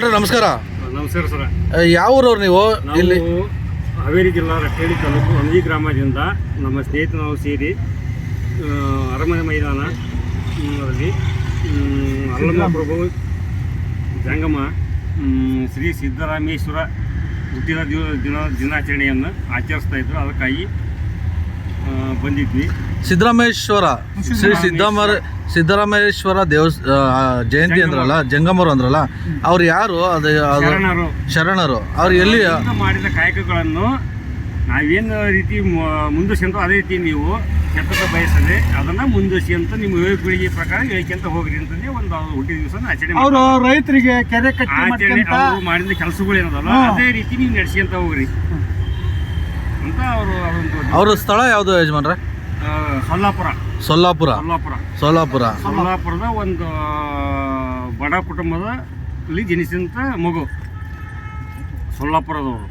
ಅಣ್ಣ ನಮಸ್ಕಾರ. ನಮಸ್ಕಾರ ಸರ. ಯಾವ ಊರವ್ರು ನೀವು? ಇಲ್ಲಿ ಹಾವೇರಿ ಜಿಲ್ಲಾ ರಟ್ಟೇಡಿ ತಾಲೂಕು ಅಂಜಿ ಗ್ರಾಮದಿಂದ ನಮ್ಮ ಸ್ನೇಹಿತರು ನಾವು ಸೇರಿ ಅರಮನೆ ಮೈದಾನ ಅಲ್ಲಿ ರಲ್ಲಿ ಪ್ರಭು ಜಂಗಮ ಶ್ರೀ ಸಿದ್ದರಾಮೇಶ್ವರ ಹುಟ್ಟಿದ ದಿನ ದಿನ ದಿನಾಚರಣೆಯನ್ನು ಆಚರಿಸ್ತಾ ಇದ್ರು. ಅದಕ್ಕಾಗಿ ಬಂದಿದ್ವಿ. ಸಿದ್ದರಾಮೇಶ್ವರ ಶ್ರೀ ಸಿದ್ಧಾಮರ ಸಿದ್ದರಾಮೇಶ್ವರ ದೇವಸ್ ಜಯಂತಿ ಅಂದ್ರಲ್ಲ ಜಂಗಮರು ಅಂದ್ರಲ್ಲ ಅವ್ರು ಯಾರು? ಅದು ಅದು ಶರಣರು. ಶರಣರು. ಅವ್ರು ಎಲ್ಲಿ ಮಾಡಿದ ಕಾಯಕಗಳನ್ನು ನಾವೇನು ರೀತಿ ಮುಂದುವರ್ಸಿಂತ ಅದೇ ರೀತಿ ನೀವು ಕೆಟ್ಟದ ಬಯಸದೆ ಅದನ್ನ ಅಂತ ನಿಮ್ಮ ಯುವ ಪೀಳಿಗೆ ಪ್ರಕಾರ ಹೇಳ್ಕೊಂತ ಹೋಗ್ರಿ ಅಂತಂದೇ ಒಂದು ಅವ್ರ ಹುಟ್ಟಿದ ದಿವಸ ಆಚರಣೆ ಅವರು ರೈತರಿಗೆ ಕೆರೆ ಕಟ್ಟಿ ಆಚರಣೆ ಮಾಡಿದ ಕೆಲಸಗಳು ಏನದಲ್ಲ ಅದೇ ರೀತಿ ನೀವು ನಡೆಸ್ಕೊಂತ ಹೋಗ್ರಿ. ಅಂತ ಅವರು ಅದೊಂದು ಅವ್ರ ಸ್ಥಳ ಯಾವುದು ಯಜಮಾನ್ರ? ಆ, ಸೊಲ್ಲಾಪುರ. ಸೊಲ್ಲಾಪುರ. ಸೊಲ್ಲಾಪುರ. ಸೊಲ್ಲಾಪುರ. ಸೊಲ್ಲಾಪುರದ ಒಂದು ಬಡ ಕುಟುಂಬದಲ್ಲಿ ಜನಿಸಿದಂತ ಮಗು. ಸೊಲ್ಲಾಪುರದವರು.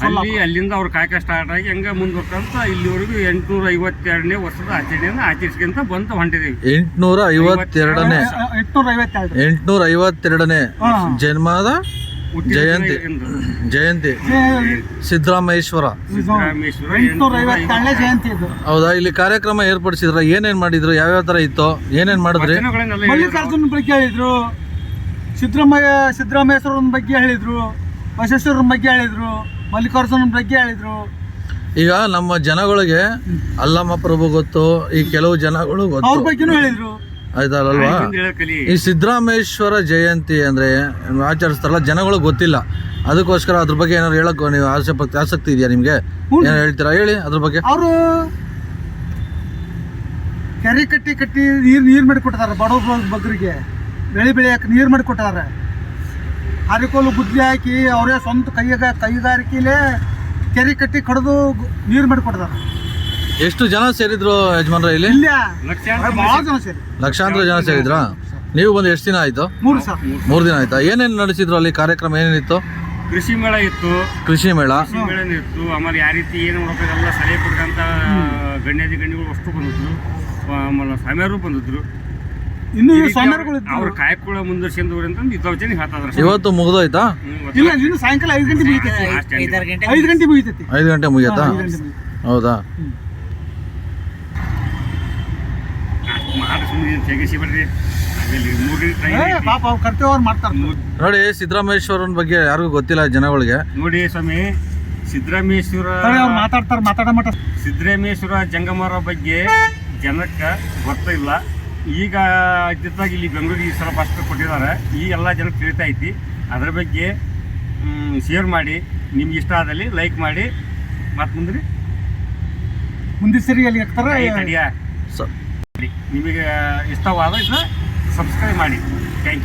ಅಲ್ಲಿ ಅಲ್ಲಿಂದ ಅವ್ರ ಕಾಯಕ ಸ್ಟಾರ್ಟ್ ಆಗಿ ಹಂಗ ಮುಂದುವರ್ಕಂತ ಇಲ್ಲಿವರೆಗೂ ಎಂಟುನೂರ ಐವತ್ತೆರಡನೇ ವರ್ಷದ ಆಚರಣೆಯನ್ನು ಆಚರಿಸ್ಕೊಂತ ಬಂತ ಹೊಂಟಿದ್ದೀವಿ ಎಂಟ್ನೂರ ಐವತ್ತೆರಡನೇ ಎಂಟ್ನೂರ ಐವತ್ತೆರಡು ಎಂಟ್ನೂರ ಐವತ್ತೆರಡನೇ ಜನ್ಮದ ಜಯಂತಿ. ಜಯಂತಿ. ಸಿದ್ದರಾಮೇಶ್ವರ. ಸಿದ್ದರಾಮೇಶ್ವರ ಜಯಂತಿ ಇದು. ಹೌದಾ? ಇಲ್ಲಿ ಕಾರ್ಯಕ್ರಮ ಏರ್ಪಡಿಸಿದ್ರ ಏನೇನ್ ಮಾಡಿದ್ರು ಯಾವ್ಯಾವ ತರ ಇತ್ತು ಏನೇನ್ ಮಾಡಿದ್ರಿ. ಮಲ್ಲಿಕಾರ್ಜುನ ಬಗ್ಗೆ ಹೇಳಿದ್ರು. ಸಿದ್ದರಾಮಯ್ಯ ಸಿದ್ದರಾಮೇಶ್ವರನ ಬಗ್ಗೆ ಹೇಳಿದ್ರು. ಬಸವೇಶ್ವರನ ಬಗ್ಗೆ ಹೇಳಿದ್ರು. ಮಲ್ಲಿಕಾರ್ಜುನ ಬಗ್ಗೆ ಹೇಳಿದ್ರು. ಈಗ ನಮ್ಮ ಜನಗಳಿಗೆ ಅಲ್ಲಮ್ಮ ಪ್ರಭು ಗೊತ್ತು ಈ ಕೆಲವು ಜನಗಳು ಅವ್ರ ಗೊತ್ತು ಬಗ್ಗೆನೂ ಹೇಳಿದ್ರು. ಆಯ್ತಲ್ವಾ? ಈ ಸಿದ್ದರಾಮೇಶ್ವರ ಜಯಂತಿ ಅಂದ್ರೆ ಆಚರಿಸ್ತಾರಲ್ಲ ಜನಗಳಿಗೆ ಗೊತ್ತಿಲ್ಲ. ಅದಕ್ಕೋಸ್ಕರ ಅದ್ರ ಬಗ್ಗೆ ಏನಾದ್ರು ಹೇಳಕ್ ನೀವು ಆಸೆ ಪಕ್- ಆಸಕ್ತಿ ಇದೆಯಾ ನಿಮ್ಗೆ? ಏನು ಹೇಳ್ತೀರಾ? ಹೇಳಿ ಅದ್ರ ಬಗ್ಗೆ. ಅವರು ಕೆರೆ ಕಟ್ಟಿ ಕಟ್ಟಿ ನೀರ್ ನೀರ್ ಮಾಡಿ ಕೊಟ್ಟಿದ್ದಾರೆ ಬಡವ ಬಗ್ಗರಿಗೆ. ಬೆಳೆ ಬೆಳೆಯಕ್ಕೆ ನೀರ್ ಮಾಡಿ ಕೊಟ್ಟಿದ್ದಾರೆ ಹರಿಕೋಲು ಗುದ್ಲಿ ಹಾಕಿ ಅವರೇ ಸ್ವಂತ ಕೈಗ ಕೈಗಾರಿಕೆಲೆ ಕೆರೆ ಕಟ್ಟಿ ಕಡಿದು ನೀರ್ ಮಾಡಿ ಕೊಟ್ಟಿದ್ದಾರೆ ಎಷ್ಟು ಜನ ಸೇರಿದ್ರು ಯಜಮಾನ್ರ ಇಲ್ಲಿ? ಲಕ್ಷಾಂತರ ಜನ ಸೇರಿದ್ರ ಲಕ್ಷಾಂತರ ಜನ ಸೇರಿದ್ರಾ? ನೀವು ಬಂದು ಎಷ್ಟು ದಿನ ಆಯ್ತು? ಮೂರು ದಿನ ಆಯ್ತಾ? ಏನೇನು ನಡೆಸಿದ್ರು ಅಲ್ಲಿ? ಕಾರ್ಯಕ್ರಮ ಏನೇನಿತ್ತು? ಕೃಷಿ ಮೇಳ ಇತ್ತು. ಕೃಷಿ ಮೇಳ? ಇತ್ತು. ಆಮೇಲೆ ಯಾವ ರೀತಿ ಏನು ಎಲ್ಲ ಸಲಹೆ ಕೊಟ್ಟಂತ ಗಣ್ಯಾದಿ ಗಣ್ಯಗಳು ಅಷ್ಟು ಬಂದಿದ್ರು. ಆಮೇಲೆ ಸ್ವಾಮಿಯವರು ಬಂದಿದ್ರು. ಇನ್ನೂ. ಅವ್ರ ಕಾಯಕಗಳ ಮುಂದುವರ್ಸ್ಕೊಂಡವ್ರು ಅಂತಂದು ಇದ್ದವಚನೆ ಹೇಳ್ತಾದ್ರ ಇವತ್ತು ಮುಗಿದೋಯ್ತಾ? ಇಲ್ಲ ಇನ್ನು ಸಾಯಂಕಾಲ ಐದು ಗಂಟೆ ಮುಗಿತೈತಿ ಐದು ಗಂಟೆ. ಮುಗಿತೈತಿ ಐದು ಗಂಟೆ ಮುಗಿಯತ್ತಾ. ಹೌದಾ ಮಾಡಿ ಸುಮ್ಮನೆ ತೆಗಿಸಿ ಬಿಡ್ರಿ ಆಮೇಲೆ ಮೂರನೇ ಟ್ರೈನ್ ಪಾಪ ಅವ್ರು ಕರ್ತವ್ಯ ಅವ್ರು ಮಾಡ್ತಾರೆ. ನೋಡಿ ಸಿದ್ದರಾಮೇಶ್ವರನ ಬಗ್ಗೆ ಯಾರಿಗೂ ಗೊತ್ತಿಲ್ಲ ಜನಗಳಿಗೆ. ನೋಡಿ ಸ್ವಾಮಿ ಸಿದ್ದರಾಮೇಶ್ವರ ಮಾತಾಡ್ತಾರ ಅವ್ರು ಮಾತಾಡ್ತಾರೆ ಮಾತಾಡ ಮಟ್ಟ. ಸಿದ್ದರಾಮೇಶ್ವರ ಜಂಗಮರ ಬಗ್ಗೆ ಜನಕ್ಕೆ ಗೊತ್ತಿಲ್ಲ ಈಗ ಇದ್ದಾಗ ಇಲ್ಲಿ ಬೆಂಗಳೂರಿಗೆ ಈ ಸಲ ಫಸ್ಟ್ ಕೊಟ್ಟಿದ್ದಾರೆ. ಈ ಎಲ್ಲ ಜನಕ್ಕೆ ತಿಳಿತಾ ಐತಿ. ಅದ್ರ ಬಗ್ಗೆ ಶೇರ್ ಮಾಡಿ. ನಿಮ್ಗೆ ಇಷ್ಟ ಆದಲ್ಲಿ ಲೈಕ್ ಮಾಡಿ. ಮತ್ತೆ ಮುಂದ್ರಿ. ಮುಂದಿನ ಸರಿ ಅಲ್ಲಿ ಹಾಕ್ತಾರೆ? ನಿಮಗೆ ಇಷ್ಟವಾದ ಇದನ್ನ ಸಬ್ಸ್ಕ್ರೈಬ್ ಮಾಡಿ. Thank you